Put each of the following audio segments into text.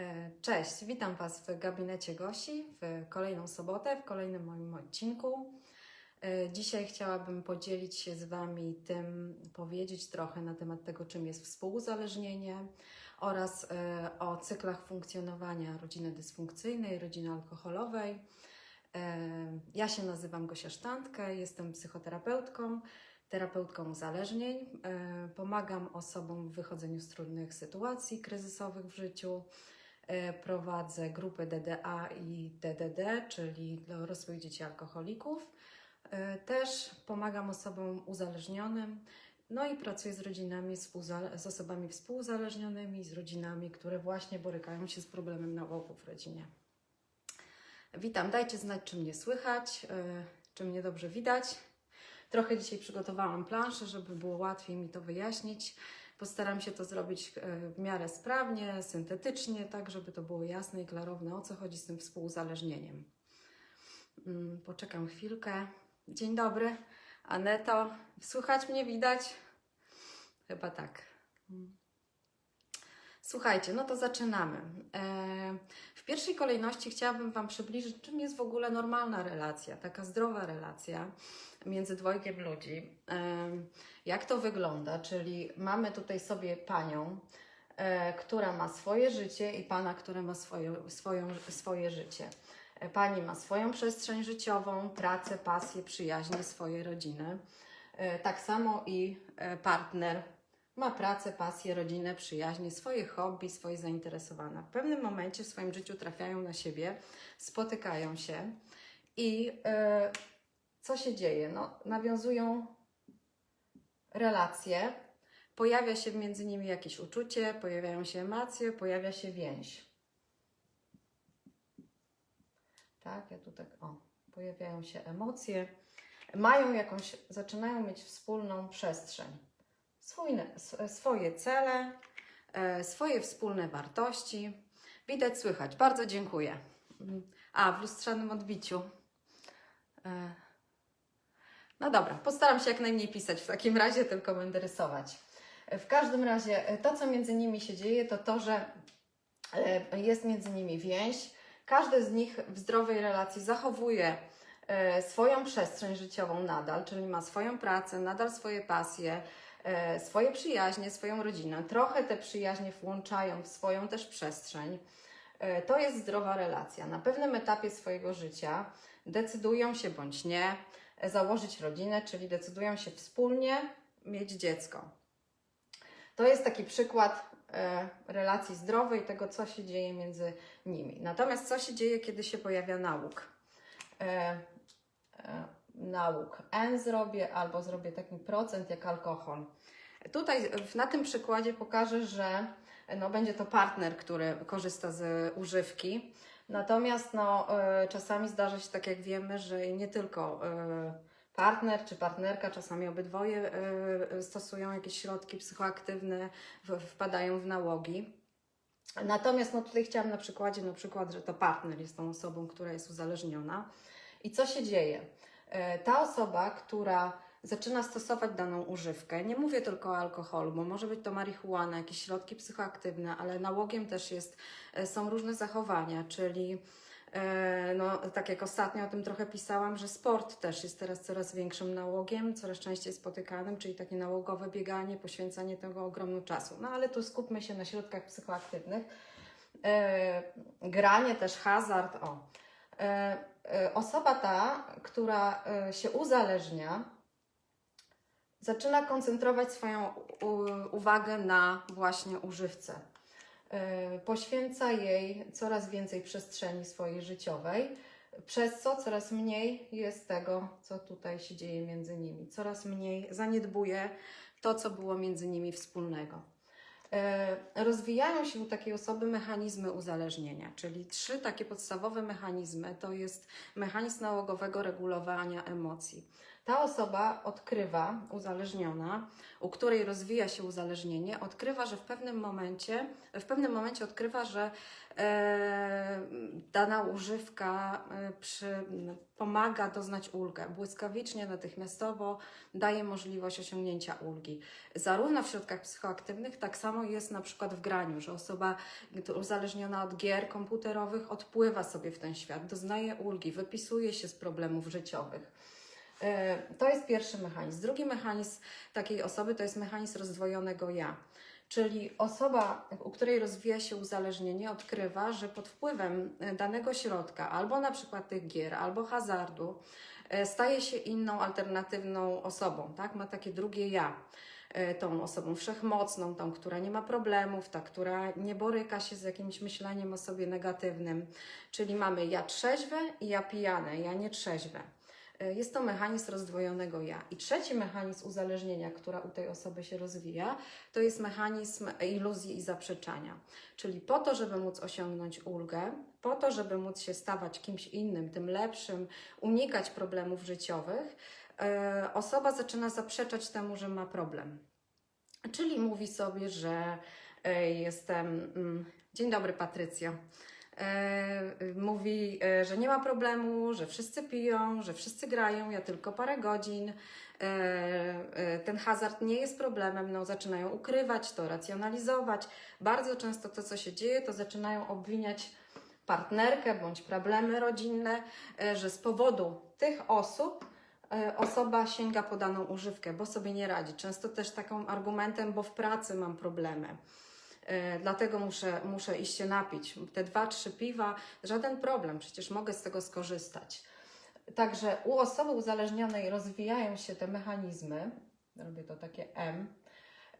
E, Cześć, witam Was w gabinecie Gosi w kolejną sobotę, w kolejnym moim odcinku. E, Dzisiaj chciałabym podzielić się z Wami tym, powiedzieć trochę na temat tego, czym jest współuzależnienie oraz e, o cyklach funkcjonowania rodziny dysfunkcyjnej, rodziny alkoholowej. Ja się nazywam Gosia Sztandkę, jestem psychoterapeutką, terapeutką uzależnień. Pomagam osobom w wychodzeniu z trudnych sytuacji kryzysowych w życiu. E, Prowadzę grupy DDA i DDD, czyli dorosłych dzieci alkoholików. E, Też pomagam osobom uzależnionym, no i pracuję z rodzinami, z osobami współuzależnionymi, z rodzinami, które właśnie borykają się z problemem nałogu w rodzinie. Witam, dajcie znać, czy mnie słychać, e, czy mnie dobrze widać. Trochę dzisiaj przygotowałam planszę, żeby było łatwiej mi to wyjaśnić. Postaram się to zrobić e, w miarę sprawnie, syntetycznie, tak żeby to było jasne i klarowne, o co chodzi z tym współuzależnieniem. Mm, Poczekam chwilkę. Dzień dobry, Aneto. Słychać mnie, widać? Chyba tak. Słuchajcie, no to zaczynamy. E, W pierwszej kolejności chciałabym Wam przybliżyć, czym jest w ogóle normalna relacja, taka zdrowa relacja między dwojgiem ludzi. E, Jak to wygląda? Czyli mamy tutaj sobie panią, e, która ma swoje życie i pana, który ma swoje, swoją, swoje życie. Pani ma swoją przestrzeń życiową, pracę, pasję, przyjaźnie, swoje rodziny. Tak samo i partner ma pracę, pasję, rodzinę, przyjaźnie, swoje hobby, swoje zainteresowania. W pewnym momencie w swoim życiu trafiają na siebie, spotykają się i e, co się dzieje? No, nawiązują relacje, pojawia się między nimi jakieś uczucie, pojawiają się emocje, pojawia się więź. Tak, ja tu tak, o, pojawiają się emocje, mają jakąś, zaczynają mieć wspólną przestrzeń, swoje cele, e, swoje wspólne wartości. Widać, słychać. Bardzo dziękuję. A, w lustrzanym odbiciu. E, No dobra, postaram się jak najmniej pisać w takim razie, tylko będę rysować. W każdym razie e, to, co między nimi się dzieje, to to, że jest między nimi więź. Każdy z nich w zdrowej relacji zachowuje swoją przestrzeń życiową nadal, czyli ma swoją pracę, nadal swoje pasje, swoje przyjaźnie, swoją rodzinę. Trochę te przyjaźnie włączają w swoją też przestrzeń. E, To jest zdrowa relacja. Na pewnym etapie swojego życia decydują się bądź nie e, założyć rodzinę, czyli decydują się wspólnie mieć dziecko. To jest taki przykład e, relacji zdrowej, tego co się dzieje między nimi. Natomiast co się dzieje, kiedy się pojawia nauk? Nauk N zrobię albo zrobię taki procent jak alkohol. Tutaj na tym przykładzie pokażę, że no, będzie to partner, który korzysta z używki. Natomiast no, e, czasami zdarza się, tak jak wiemy, że nie tylko e, partner czy partnerka, czasami obydwoje e, stosują jakieś środki psychoaktywne, wpadają w nałogi. Natomiast no, tutaj chciałam na przykładzie, na przykład, że to partner jest tą osobą, która jest uzależniona. I co się dzieje? E, Ta osoba, która zaczyna stosować daną używkę, nie mówię tylko o alkoholu, bo może być to marihuana, jakieś środki psychoaktywne, ale nałogiem też jest, e, są różne zachowania, czyli e, no, tak jak ostatnio o tym trochę pisałam, że sport też jest teraz coraz większym nałogiem, coraz częściej spotykanym, czyli takie nałogowe bieganie, poświęcanie tego ogromnego czasu. No ale tu skupmy się na środkach psychoaktywnych. Granie też, hazard, o. E, osoba ta, która e, się uzależnia, zaczyna koncentrować swoją uwagę na właśnie używce. E, Poświęca jej coraz więcej przestrzeni swojej życiowej, przez co coraz mniej jest tego, co tutaj się dzieje między nimi. Coraz mniej zaniedbuje to, co było między nimi wspólnego. E, Rozwijają się u takiej osoby mechanizmy uzależnienia, czyli trzy takie podstawowe mechanizmy to jest mechanizm nałogowego regulowania emocji. Ta osoba odkrywa, uzależniona, u której rozwija się uzależnienie, odkrywa, że w pewnym momencie, w pewnym momencie odkrywa, że e, dana używka e, przy, pomaga doznać ulgę. Błyskawicznie, natychmiastowo daje możliwość osiągnięcia ulgi. Zarówno w środkach psychoaktywnych, tak samo jest na przykład w graniu, że osoba uzależniona od gier komputerowych odpływa sobie w ten świat, doznaje ulgi, wypisuje się z problemów życiowych. E, To jest pierwszy mechanizm. Drugi mechanizm takiej osoby to jest mechanizm rozdwojonego ja. Czyli osoba, u której rozwija się uzależnienie, odkrywa, że pod wpływem e, danego środka, albo na przykład tych gier, albo hazardu, e, staje się inną, alternatywną osobą, tak? Ma takie drugie ja. Tą osobą wszechmocną, tą, która nie ma problemów, ta, która nie boryka się z jakimś myśleniem o sobie negatywnym. Czyli mamy ja trzeźwe i ja pijane, ja nietrzeźwe. E, Jest to mechanizm rozdwojonego ja. I trzeci mechanizm uzależnienia, która u tej osoby się rozwija, to jest mechanizm iluzji i zaprzeczania. Czyli po to, żeby móc osiągnąć ulgę, po to, żeby móc się stawać kimś innym, tym lepszym, unikać problemów życiowych, e, osoba zaczyna zaprzeczać temu, że ma problem. Czyli mówi sobie, że e, jestem. mm, Dzień dobry, Patrycjo. E, Mówi, e, że nie ma problemu, że wszyscy piją, że wszyscy grają, ja tylko parę godzin. E, Ten hazard nie jest problemem, no zaczynają ukrywać to, racjonalizować. Bardzo często to, co się dzieje, to zaczynają obwiniać partnerkę bądź problemy rodzinne, że z powodu tych osób osoba sięga po daną używkę, bo sobie nie radzi. Często też takim argumentem, bo w pracy mam problemy. E, Dlatego muszę, muszę iść się napić. Te dwa, trzy piwa, żaden problem, przecież mogę z tego skorzystać. Także u osoby uzależnionej rozwijają się te mechanizmy, robię to takie M.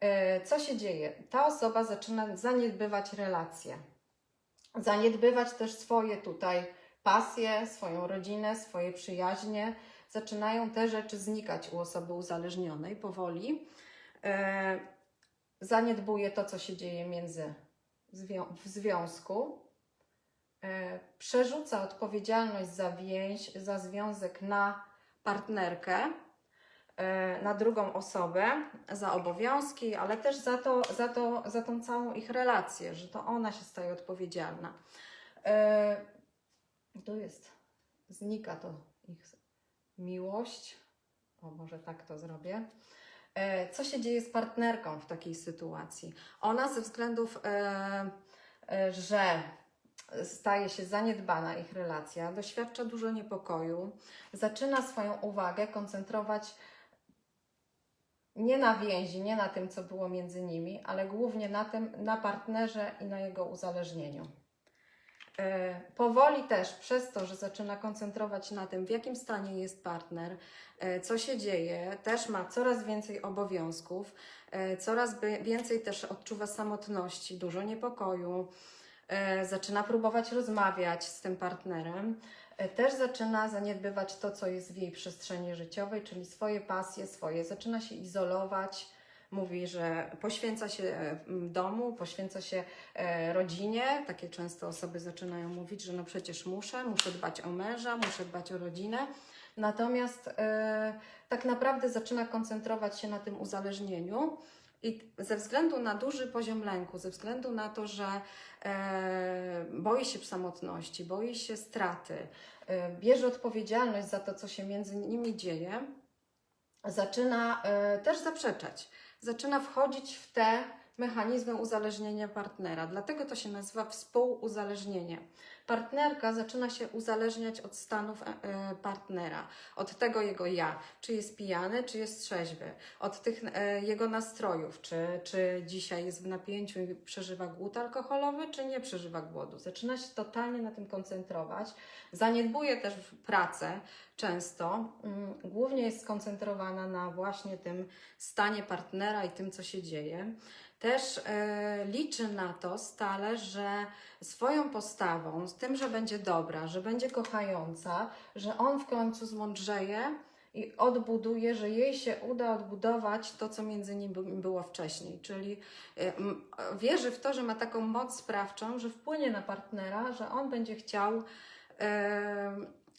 E, Co się dzieje? Ta osoba zaczyna zaniedbywać relacje, zaniedbywać też swoje tutaj pasje, swoją rodzinę, swoje przyjaźnie. Zaczynają te rzeczy znikać u osoby uzależnionej powoli. Zaniedbuje to, co się dzieje między zwią- w związku, e, przerzuca odpowiedzialność za więź, za związek na partnerkę, e, na drugą osobę, za obowiązki, ale też za, to, za, to, za tą całą ich relację, że to ona się staje odpowiedzialna. E, tu jest, znika to ich miłość. O, może tak to zrobię. E, Co się dzieje z partnerką w takiej sytuacji? Ona ze względów, e, e, że staje się zaniedbana ich relacja, doświadcza dużo niepokoju, zaczyna swoją uwagę koncentrować nie na więzi, nie na tym, co było między nimi, ale głównie na tym, na partnerze i na jego uzależnieniu. E, Powoli też przez to, że zaczyna koncentrować na tym, w jakim stanie jest partner, e, co się dzieje, też ma coraz więcej obowiązków, e, coraz więcej też odczuwa samotności, dużo niepokoju, zaczyna próbować rozmawiać z tym partnerem, też zaczyna zaniedbywać to, co jest w jej przestrzeni życiowej, czyli swoje pasje, swoje, zaczyna się izolować. Mówi, że poświęca się e, domu, poświęca się e, rodzinie. Takie często osoby zaczynają mówić, że no przecież muszę, muszę dbać o męża, muszę dbać o rodzinę. Natomiast e, tak naprawdę zaczyna koncentrować się na tym uzależnieniu. I ze względu na duży poziom lęku, ze względu na to, że e, boi się samotności, boi się straty, e, bierze odpowiedzialność za to, co się między nimi dzieje, zaczyna e, też zaprzeczać. Zaczyna wchodzić w te mechanizmy uzależnienia partnera. Dlatego to się nazywa współuzależnienie. Partnerka zaczyna się uzależniać od stanów e, e, partnera, od tego jego ja, czy jest pijany, czy jest trzeźwy, od tych e, jego nastrojów, czy, czy dzisiaj jest w napięciu i przeżywa głód alkoholowy, czy nie przeżywa głodu. Zaczyna się totalnie na tym koncentrować. Zaniedbuje też pracę często. Mm, Głównie jest skoncentrowana na właśnie tym stanie partnera i tym, co się dzieje. Też e, liczy na to stale, że swoją postawą, z tym, że będzie dobra, że będzie kochająca, że on w końcu zmądrzeje i odbuduje, że jej się uda odbudować to, co między nimi by- było wcześniej. Czyli e, wierzy w to, że ma taką moc sprawczą, że wpłynie na partnera, że on będzie chciał e,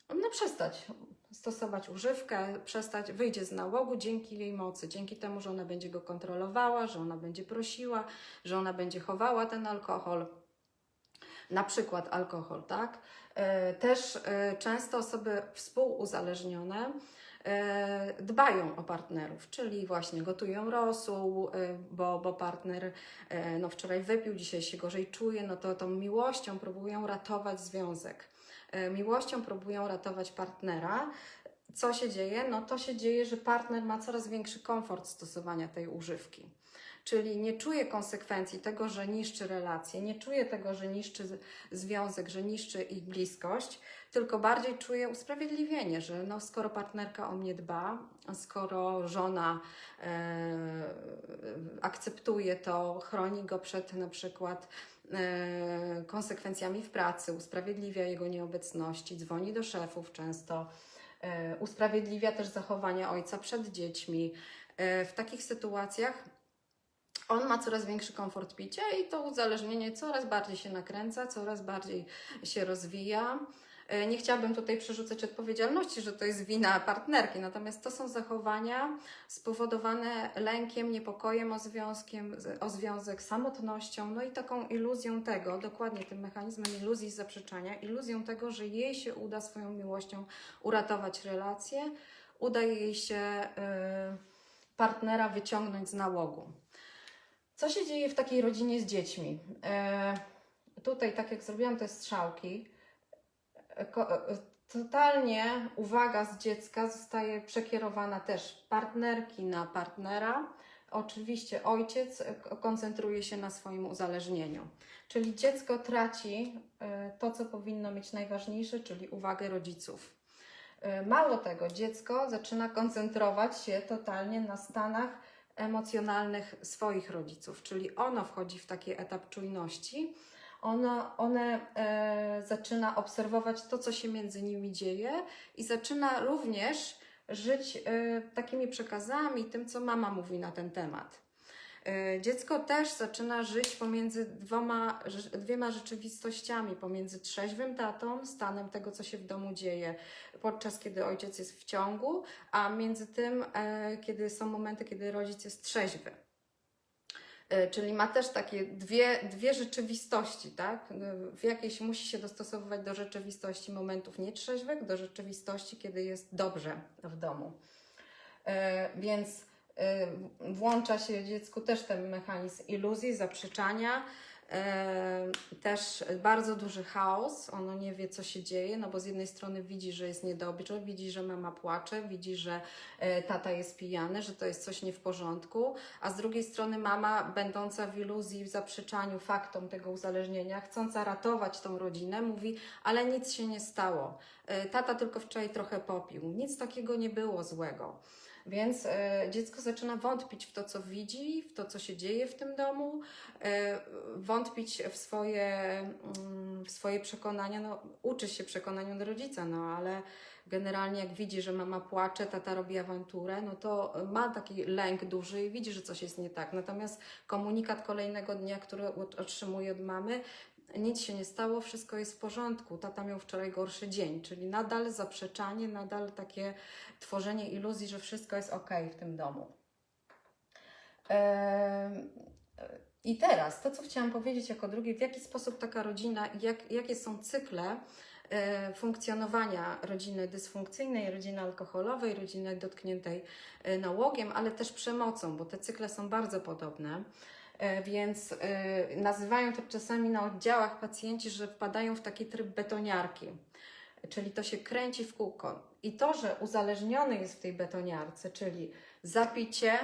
no, przestać stosować używkę, przestać, wyjdzie z nałogu dzięki jej mocy, dzięki temu, że ona będzie go kontrolowała, że ona będzie prosiła, że ona będzie chowała ten alkohol. Na przykład alkohol, tak? E, Też e, często osoby współuzależnione e, dbają o partnerów, czyli właśnie gotują rosół, bo, bo partner no wczoraj wypił, dzisiaj się gorzej czuje, no to tą miłością próbują ratować związek. E, Miłością próbują ratować partnera. Co się dzieje? No to się dzieje, że partner ma coraz większy komfort stosowania tej używki. Czyli nie czuje konsekwencji tego, że niszczy relacje, nie czuje tego, że niszczy związek, że niszczy ich bliskość, tylko bardziej czuje usprawiedliwienie, że no, skoro partnerka o mnie dba, skoro żona e, akceptuje to, chroni go przed na przykład konsekwencjami w pracy, usprawiedliwia jego nieobecności, dzwoni do szefów często, e, usprawiedliwia też zachowanie ojca przed dziećmi. E, w takich sytuacjach on ma coraz większy komfort picia i to uzależnienie coraz bardziej się nakręca, coraz bardziej się rozwija. E, Nie chciałabym tutaj przerzucać odpowiedzialności, że to jest wina partnerki, natomiast to są zachowania spowodowane lękiem, niepokojem o, związkiem, o związek, samotnością, no i taką iluzją tego, dokładnie tym mechanizmem iluzji zaprzeczania, iluzją tego, że jej się uda swoją miłością uratować relacje, uda jej się e, partnera wyciągnąć z nałogu. Co się dzieje w takiej rodzinie z dziećmi? E, tutaj, tak jak zrobiłam te strzałki, totalnie uwaga z dziecka zostaje przekierowana też partnerki na partnera. Oczywiście ojciec e, koncentruje się na swoim uzależnieniu. Czyli dziecko traci e, to, co powinno mieć najważniejsze, czyli uwagę rodziców. E, Mało tego, dziecko zaczyna koncentrować się totalnie na stanach emocjonalnych swoich rodziców, czyli ono wchodzi w taki etap czujności. Ono, one e, zaczyna obserwować to, co się między nimi dzieje i zaczyna również żyć e, takimi przekazami, tym, co mama mówi na ten temat. E, Dziecko też zaczyna żyć pomiędzy dwoma, dwiema rzeczywistościami, pomiędzy trzeźwym tatą, stanem tego, co się w domu dzieje, podczas kiedy ojciec jest w ciągu, a między tym, e, kiedy są momenty, kiedy rodzic jest trzeźwy. E, Czyli ma też takie dwie, dwie rzeczywistości, tak? E, W jakiejś musi się dostosowywać do rzeczywistości momentów nietrzeźwych, do rzeczywistości, kiedy jest dobrze w domu. E, Więc włącza się dziecku też ten mechanizm iluzji, zaprzeczania, też bardzo duży chaos, ono nie wie, co się dzieje, no bo z jednej strony widzi, że jest niedobrze, widzi, że mama płacze, widzi, że e, tata jest pijany, że to jest coś nie w porządku, a z drugiej strony mama, będąca w iluzji, w zaprzeczaniu faktom tego uzależnienia, chcąca ratować tą rodzinę, mówi, ale nic się nie stało. E, Tata tylko wczoraj trochę popił, nic takiego nie było złego. Więc e, dziecko zaczyna wątpić w to, co widzi, w to, co się dzieje w tym domu, e, wątpić w swoje, mm, w swoje przekonania. No, uczy się przekonaniu rodzica, no ale generalnie jak widzi, że mama płacze, tata robi awanturę, no to ma taki lęk duży i widzi, że coś jest nie tak. Natomiast komunikat kolejnego dnia, który otrzymuje od mamy, nic się nie stało, wszystko jest w porządku. Tata miał wczoraj gorszy dzień, czyli nadal zaprzeczanie, nadal takie tworzenie iluzji, że wszystko jest ok w tym domu. I teraz to, co chciałam powiedzieć jako drugie, w jaki sposób taka rodzina, jak, jakie są cykle e, funkcjonowania rodziny dysfunkcyjnej, rodziny alkoholowej, rodziny dotkniętej e, nałogiem, ale też przemocą, bo te cykle są bardzo podobne. E, Więc e, nazywają to czasami na oddziałach pacjenci, że wpadają w taki tryb betoniarki. Czyli to się kręci w kółko. I to, że uzależniony jest w tej betoniarce, czyli zapicie,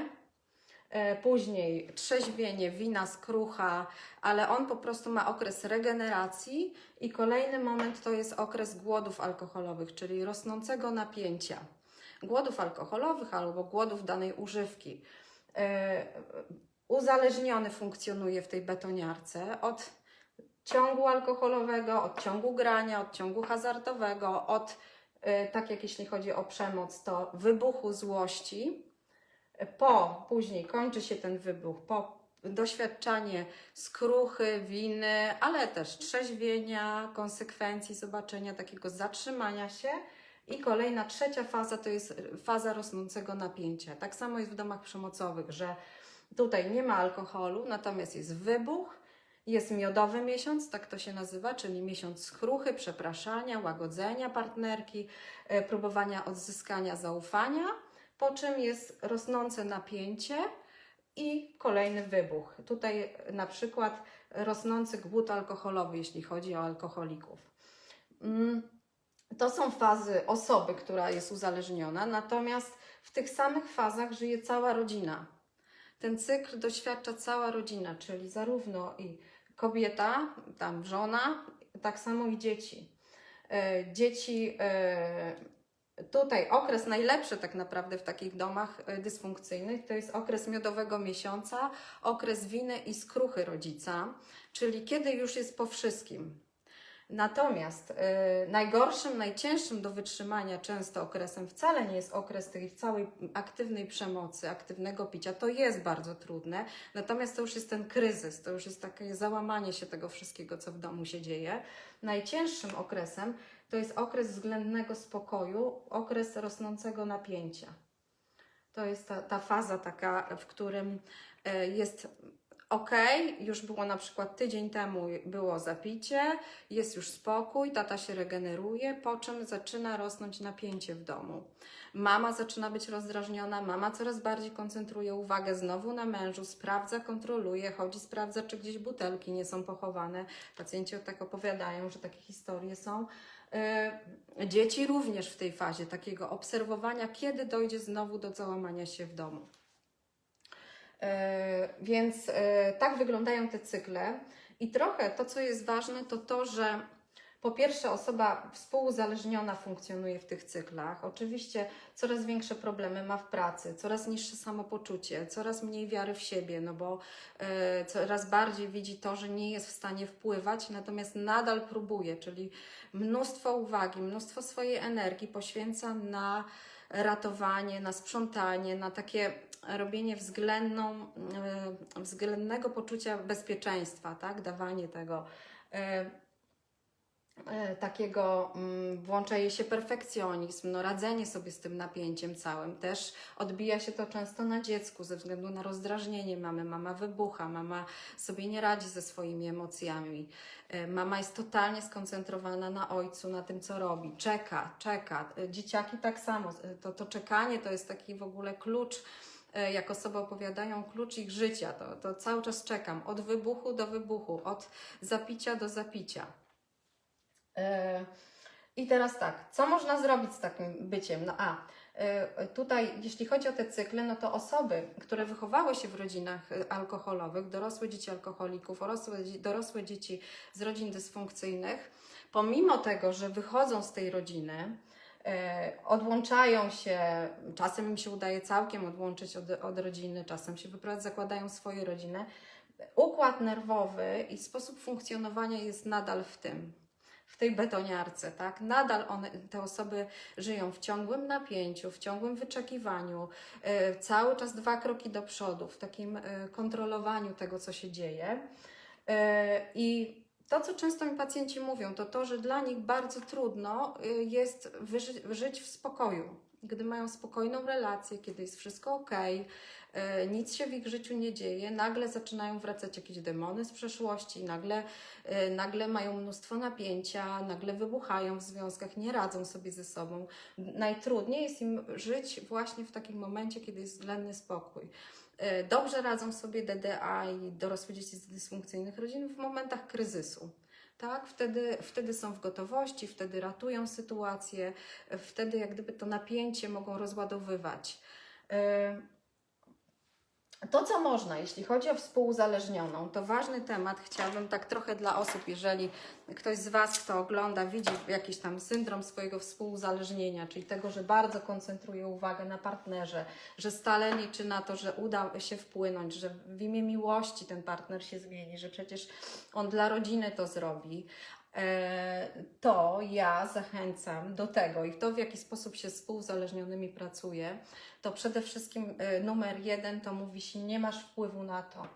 e, później trzeźwienie, wina, skrucha, ale on po prostu ma okres regeneracji i kolejny moment to jest okres głodów alkoholowych, czyli rosnącego napięcia. Głodów alkoholowych albo głodów danej używki. Uzależniony funkcjonuje w tej betoniarce od ciągu alkoholowego, od ciągu grania, od ciągu hazardowego, od, y, tak jak jeśli chodzi o przemoc, to wybuchu złości. Po, później kończy się ten wybuch, po doświadczanie skruchy, winy, ale też trzeźwienia, konsekwencji, zobaczenia takiego zatrzymania się I kolejna, trzecia faza to jest faza rosnącego napięcia. Tak samo jest w domach przemocowych, że tutaj nie ma alkoholu, natomiast jest wybuch, jest miodowy miesiąc, tak to się nazywa, czyli miesiąc skruchy, przepraszania, łagodzenia partnerki, e, próbowania odzyskania zaufania, po czym jest rosnące napięcie i kolejny wybuch. Tutaj na przykład rosnący głód alkoholowy, jeśli chodzi o alkoholików. Mm, To są fazy osoby, która jest uzależniona, natomiast w tych samych fazach żyje cała rodzina. Ten cykl doświadcza cała rodzina, czyli zarówno i kobieta, tam żona, tak samo i dzieci. E, Dzieci, e, tutaj okres najlepszy tak naprawdę w takich domach e, dysfunkcyjnych to jest okres miodowego miesiąca, okres winy i skruchy rodzica, czyli kiedy już jest po wszystkim. Natomiast e, najgorszym, najcięższym do wytrzymania często okresem wcale nie jest okres tej całej aktywnej przemocy, aktywnego picia. To jest bardzo trudne, natomiast to już jest ten kryzys, to już jest takie załamanie się tego wszystkiego, co w domu się dzieje. Najcięższym okresem to jest okres względnego spokoju, okres rosnącego napięcia. To jest ta, ta faza taka, w którym e, jest ok, już było na przykład tydzień temu było zapicie, jest już spokój, tata się regeneruje, po czym zaczyna rosnąć napięcie w domu. Mama zaczyna być rozdrażniona, mama coraz bardziej koncentruje uwagę znowu na mężu, sprawdza, kontroluje, chodzi, sprawdza, czy gdzieś butelki nie są pochowane. Pacjenci tak opowiadają, że takie historie są. Yy, Dzieci również w tej fazie takiego obserwowania, kiedy dojdzie znowu do załamania się w domu. E, Więc e, tak wyglądają te cykle. I trochę to, co jest ważne, to to, że po pierwsze osoba współuzależniona funkcjonuje w tych cyklach. Oczywiście coraz większe problemy ma w pracy, coraz niższe samopoczucie, coraz mniej wiary w siebie, no bo e, coraz bardziej widzi to, że nie jest w stanie wpływać, natomiast nadal próbuje, czyli mnóstwo uwagi, mnóstwo swojej energii poświęca na ratowanie, na sprzątanie, na takie robienie względną, e, względnego poczucia bezpieczeństwa, tak? dawanie tego. e, e, Takiego mm, włącza się perfekcjonizm, no radzenie sobie z tym napięciem całym. Też odbija się to często na dziecku ze względu na rozdrażnienie mamy. Mama wybucha, mama sobie nie radzi ze swoimi emocjami. Mama jest totalnie skoncentrowana na ojcu, na tym, co robi. Czeka, czeka. Dzieciaki tak samo. To, to czekanie to jest taki w ogóle klucz, jak osoby opowiadają, klucz ich życia. To, to cały czas czekam. Od wybuchu do wybuchu, od zapicia do zapicia. E, I teraz tak, co można zrobić z takim byciem? No a, e, tutaj jeśli chodzi o te cykle, no to osoby, które wychowały się w rodzinach e, alkoholowych, dorosłe dzieci alkoholików, dorosłe, dorosłe dzieci z rodzin dysfunkcyjnych, pomimo tego, że wychodzą z tej rodziny, e, odłączają się, czasem im się udaje całkiem odłączyć od, od rodziny, czasem się wyprowadzać, zakładają swoje rodziny, układ nerwowy i sposób funkcjonowania jest nadal w tym, w tej betoniarce, tak? Nadal one, te osoby żyją w ciągłym napięciu, w ciągłym wyczekiwaniu, e, cały czas dwa kroki do przodu, w takim e, kontrolowaniu tego, co się dzieje. E, I to, co często mi pacjenci mówią, to to, że dla nich bardzo trudno y, jest żyć w spokoju. Gdy mają spokojną relację, kiedy jest wszystko ok, nic się w ich życiu nie dzieje, nagle zaczynają wracać jakieś demony z przeszłości, nagle, y, nagle mają mnóstwo napięcia, nagle wybuchają w związkach, nie radzą sobie ze sobą. Najtrudniej jest im żyć właśnie w takim momencie, kiedy jest względny spokój. E, Dobrze radzą sobie DDA i dorosłe dzieci z dysfunkcyjnych rodzin w momentach kryzysu. Tak, wtedy, wtedy są w gotowości, wtedy ratują sytuację, e, wtedy jak gdyby to napięcie mogą rozładowywać. To, co można, jeśli chodzi o współuzależnioną, to ważny temat. Chciałabym tak trochę dla osób, jeżeli ktoś z Was, kto ogląda, widzi jakiś tam syndrom swojego współuzależnienia, czyli tego, że bardzo koncentruje uwagę na partnerze, że stale liczy na to, że uda się wpłynąć, że w imię miłości ten partner się zmieni, że przecież on dla rodziny to zrobi, to ja zachęcam do tego i to, w jaki sposób się z współuzależnionymi pracuje, to przede wszystkim e, numer jeden to mówi się, nie masz wpływu na to.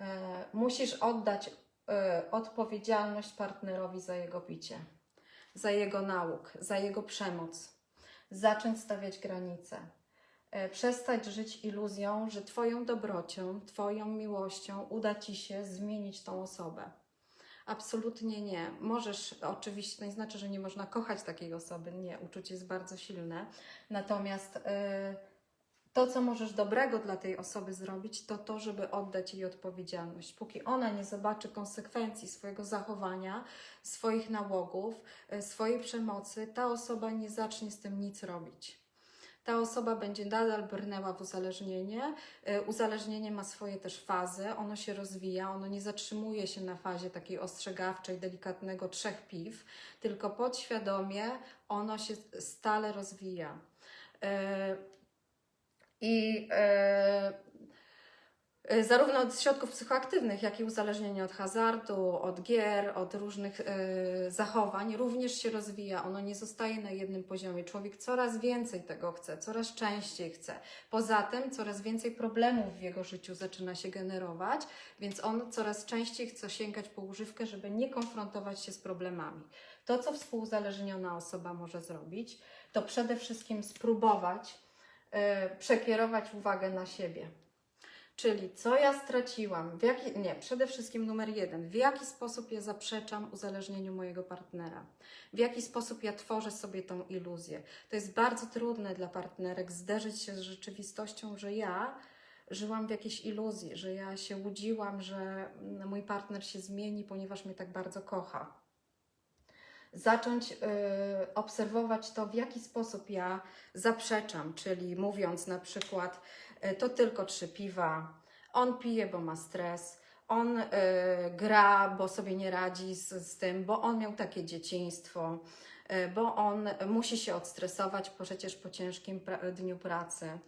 E, Musisz oddać e, odpowiedzialność partnerowi za jego picie. za jego nauk, za jego przemoc. Zacząć stawiać granice. E, Przestać żyć iluzją, że Twoją dobrocią, Twoją miłością uda Ci się zmienić tą osobę. Absolutnie nie. Możesz, oczywiście, to nie znaczy, że nie można kochać takiej osoby. Nie, uczucie jest bardzo silne. Natomiast e, to, co możesz dobrego dla tej osoby zrobić, to to, żeby oddać jej odpowiedzialność. Póki ona nie zobaczy konsekwencji swojego zachowania, swoich nałogów, e, swojej przemocy, ta osoba nie zacznie z tym nic robić. Ta osoba będzie nadal brnęła w uzależnienie. E, Uzależnienie ma swoje też fazy, ono się rozwija, ono nie zatrzymuje się na fazie takiej ostrzegawczej, delikatnego trzech piw, tylko podświadomie ono się stale rozwija. E, I e, zarówno od środków psychoaktywnych, jak i uzależnienie od hazardu, od gier, od różnych e, zachowań również się rozwija. Ono nie zostaje na jednym poziomie. Człowiek coraz więcej tego chce, coraz częściej chce. Poza tym coraz więcej problemów w jego życiu zaczyna się generować, więc on coraz częściej chce sięgać po używkę, żeby nie konfrontować się z problemami. To, co współuzależniona osoba może zrobić, to przede wszystkim spróbować e, przekierować uwagę na siebie. Czyli co ja straciłam, w jaki, nie, przede wszystkim numer jeden, w jaki sposób ja zaprzeczam uzależnieniu mojego partnera, w jaki sposób ja tworzę sobie tą iluzję. To jest bardzo trudne dla partnerek zderzyć się z rzeczywistością, że ja żyłam w jakiejś iluzji, że ja się łudziłam, że mój partner się zmieni, ponieważ mnie tak bardzo kocha. Zacząć y, obserwować to, w jaki sposób ja zaprzeczam, czyli mówiąc na przykład, to tylko trzy piwa, on pije, bo ma stres, on y, gra, bo sobie nie radzi z, z tym, bo on miał takie dzieciństwo, y, bo on musi się odstresować przecież po ciężkim pra- dniu pracy.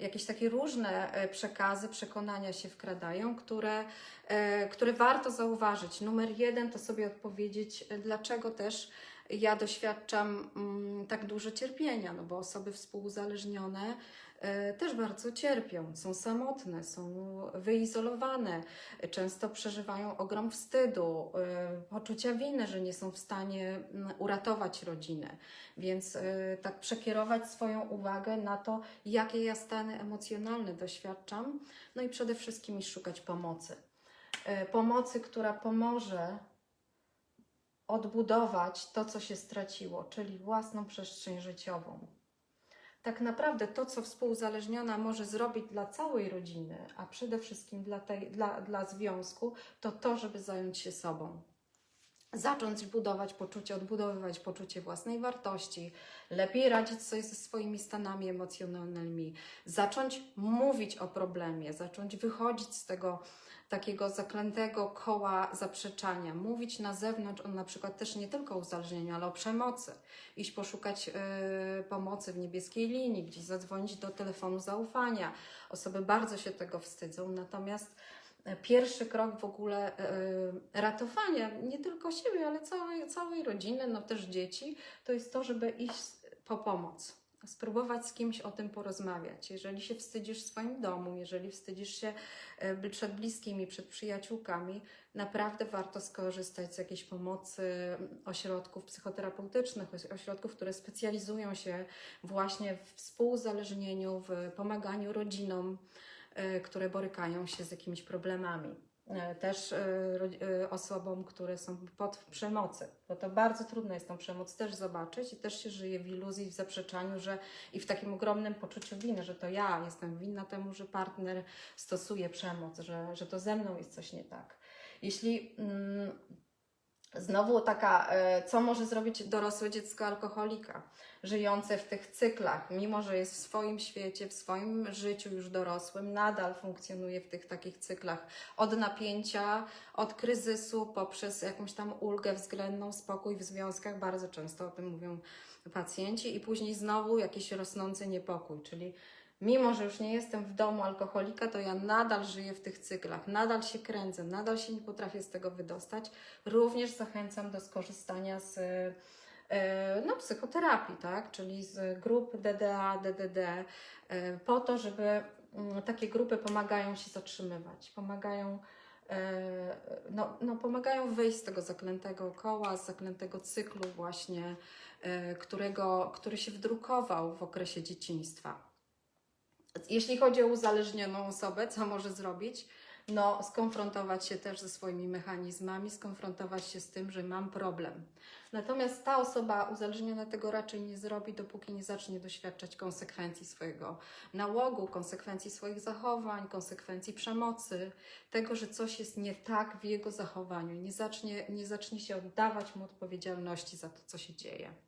Jakieś takie różne przekazy, przekonania się wkradają, które, y, które warto zauważyć. Numer jeden to sobie odpowiedzieć, dlaczego też ja doświadczam mm, tak dużo cierpienia, no bo osoby współuzależnione e, też bardzo cierpią, są samotne, są wyizolowane, e, często przeżywają ogrom wstydu, e, poczucia winy, że nie są w stanie uratować rodziny. Więc e, tak przekierować swoją uwagę na to, jakie ja stany emocjonalne doświadczam, no i przede wszystkim szukać pomocy. E, Pomocy, która pomoże odbudować to, co się straciło, czyli własną przestrzeń życiową. Tak naprawdę to, co współuzależniona może zrobić dla całej rodziny, a przede wszystkim dla, tej, dla, dla związku, to to, żeby zająć się sobą. Zacząć budować poczucie, odbudowywać poczucie własnej wartości, lepiej radzić sobie ze swoimi stanami emocjonalnymi, zacząć mówić o problemie, zacząć wychodzić z tego takiego zaklętego koła zaprzeczania, mówić na zewnątrz o na przykład też nie tylko o uzależnieniu, ale o przemocy, iść poszukać y, pomocy w niebieskiej linii, gdzieś zadzwonić do telefonu zaufania. Osoby bardzo się tego wstydzą, natomiast e, pierwszy krok w ogóle y, ratowania nie tylko siebie, ale całej, całej rodziny, no też dzieci, to jest to, żeby iść po pomoc spróbować z kimś o tym porozmawiać. Jeżeli się wstydzisz w swoim domu, jeżeli wstydzisz się e, przed bliskimi, przed przyjaciółkami, naprawdę warto skorzystać z jakiejś pomocy ośrodków psychoterapeutycznych, oś- ośrodków, które specjalizują się właśnie w współuzależnieniu, w pomaganiu rodzinom, e, które borykają się z jakimiś problemami. E, Też e, e, osobom, które są pod przemocy, bo to bardzo trudno jest tą przemoc też zobaczyć i też się żyje w iluzji, w zaprzeczaniu, że i w takim ogromnym poczuciu winy, że to ja jestem winna temu, że partner stosuje przemoc, że, że to ze mną jest coś nie tak. Jeśli mm, znowu taka, e, co może zrobić dorosłe dziecko alkoholika, żyjące w tych cyklach, mimo że jest w swoim świecie, w swoim życiu już dorosłym, nadal funkcjonuje w tych takich cyklach. Od napięcia, od kryzysu, poprzez jakąś tam ulgę względną, spokój w związkach, bardzo często o tym mówią pacjenci, i później znowu jakiś rosnący niepokój, czyli mimo, że już nie jestem w domu alkoholika, to ja nadal żyję w tych cyklach, nadal się kręcę, nadal się nie potrafię z tego wydostać. Również zachęcam do skorzystania z e, no, psychoterapii, tak? czyli z grup DDA, DDD, e, po to, żeby mm, takie grupy pomagają się zatrzymywać, pomagają e, no, no, pomagają wyjść z tego zaklętego koła, z zaklętego cyklu właśnie, którego, który się wdrukował w okresie dzieciństwa. Jeśli chodzi o uzależnioną osobę, co może zrobić? No, skonfrontować się też ze swoimi mechanizmami, skonfrontować się z tym, że mam problem. Natomiast ta osoba uzależniona tego raczej nie zrobi, dopóki nie zacznie doświadczać konsekwencji swojego nałogu, konsekwencji swoich zachowań, konsekwencji przemocy, tego, że coś jest nie tak w jego zachowaniu, nie zacznie, nie zacznie się oddawać mu odpowiedzialności za to, co się dzieje.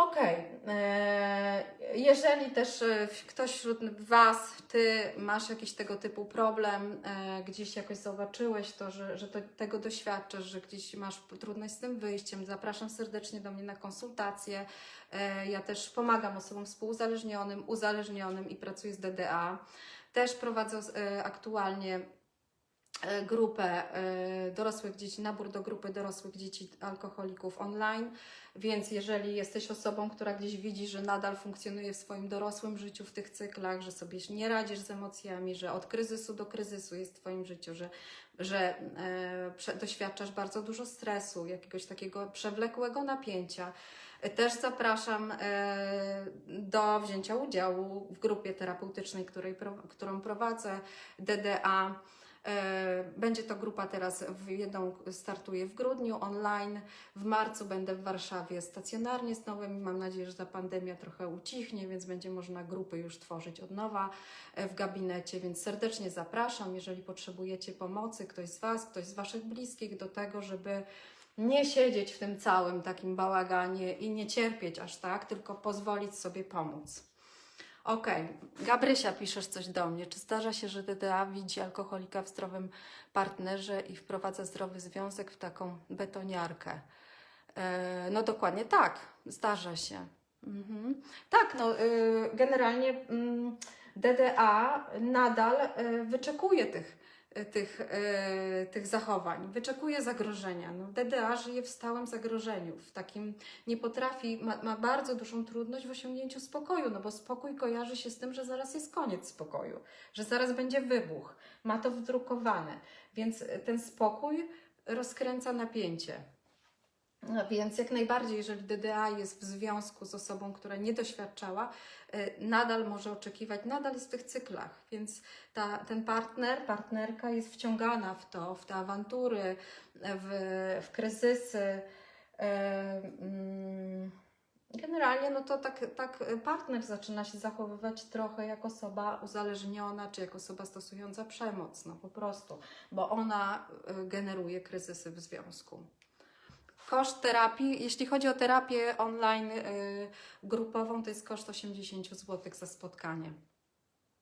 Okej, eee, jeżeli też e, ktoś wśród Was, Ty masz jakiś tego typu problem, e, gdzieś jakoś zobaczyłeś to, że, że to, tego doświadczasz, że gdzieś masz trudność z tym wyjściem, zapraszam serdecznie do mnie na konsultacje. E, ja też pomagam osobom współuzależnionym, uzależnionym i pracuję z DDA. Też prowadzę e, aktualnie e, grupę e, dorosłych dzieci, nabór do grupy dorosłych dzieci alkoholików online. Więc jeżeli jesteś osobą, która gdzieś widzi, że nadal funkcjonuje w swoim dorosłym życiu, w tych cyklach, że sobie nie radzisz z emocjami, że od kryzysu do kryzysu jest w Twoim życiu, że, że e, doświadczasz bardzo dużo stresu, jakiegoś takiego przewlekłego napięcia, e, też zapraszam e, do wzięcia udziału w grupie terapeutycznej, której, którą prowadzę, DDA. E, Będzie to grupa teraz, w jedną startuje w grudniu online, w marcu będę w Warszawie stacjonarnie z nowym. Mam nadzieję, że ta pandemia trochę ucichnie, więc będzie można grupy już tworzyć od nowa e, w gabinecie, więc serdecznie zapraszam, jeżeli potrzebujecie pomocy, ktoś z Was, ktoś z Waszych bliskich do tego, żeby nie siedzieć w tym całym takim bałaganie i nie cierpieć aż tak, tylko pozwolić sobie pomóc. Okej, Gabrysia piszesz coś do mnie. Czy zdarza się, że DDA widzi alkoholika w zdrowym partnerze i wprowadza zdrowy związek w taką betoniarkę? E, no dokładnie tak, zdarza się. Mhm. Tak, no y, generalnie mm, DDA nadal y, wyczekuje tych, y, tych, y, tych zachowań, wyczekuje zagrożenia. No, DDA żyje w stałym zagrożeniu, w takim nie potrafi, ma, ma bardzo dużą trudność w osiągnięciu spokoju, no bo spokój kojarzy się z tym, że zaraz jest koniec spokoju, że zaraz będzie wybuch, ma to wdrukowane, więc ten spokój rozkręca napięcie. No więc jak najbardziej, jeżeli DDA jest w związku z osobą, która nie doświadczała, y, nadal może oczekiwać, nadal jest w tych cyklach, więc ta, ten partner, partnerka jest wciągana w to, w te awantury, w, w kryzysy. y, mm, Generalnie no to tak, tak partner zaczyna się zachowywać trochę jak osoba uzależniona, czy jak osoba stosująca przemoc, no po prostu, bo ona y, generuje kryzysy w związku. Koszt terapii, jeśli chodzi o terapię online y, grupową, to jest koszt 80 zł za spotkanie.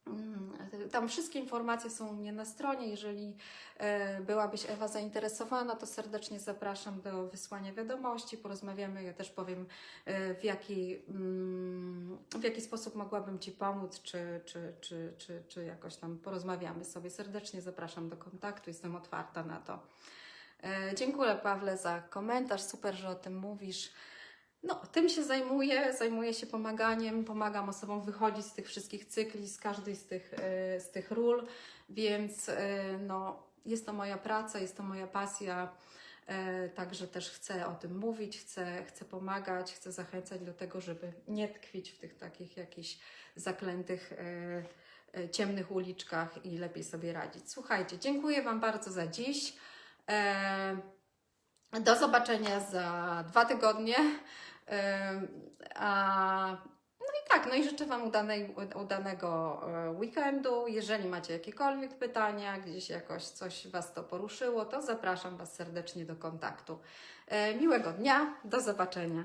Mm, Tam wszystkie informacje są u mnie na stronie. Jeżeli e, byłabyś Ewa zainteresowana, to serdecznie zapraszam do wysłania wiadomości, porozmawiamy. Ja też powiem, e, w jaki, mm, w jaki sposób mogłabym Ci pomóc, czy, czy, czy, czy, czy jakoś tam porozmawiamy sobie. Serdecznie zapraszam do kontaktu, jestem otwarta na to. E, Dziękuję Pawle za komentarz, super, że o tym mówisz. No, tym się zajmuję, zajmuję się pomaganiem, pomagam osobom wychodzić z tych wszystkich cykli, z każdej z tych, e, z tych ról, więc e, no, jest to moja praca, jest to moja pasja, także też chcę o tym mówić, chcę, chcę pomagać, chcę zachęcać do tego, żeby nie tkwić w tych takich jakichś zaklętych, ciemnych uliczkach i lepiej sobie radzić. Słuchajcie, dziękuję Wam bardzo za dziś. E, do zobaczenia za dwa tygodnie. Ym, A, no i tak, no i życzę Wam udanej, udanego e, weekendu. Jeżeli macie jakiekolwiek pytania, gdzieś jakoś coś Was to poruszyło, to zapraszam Was serdecznie do kontaktu. E, Miłego dnia, do zobaczenia.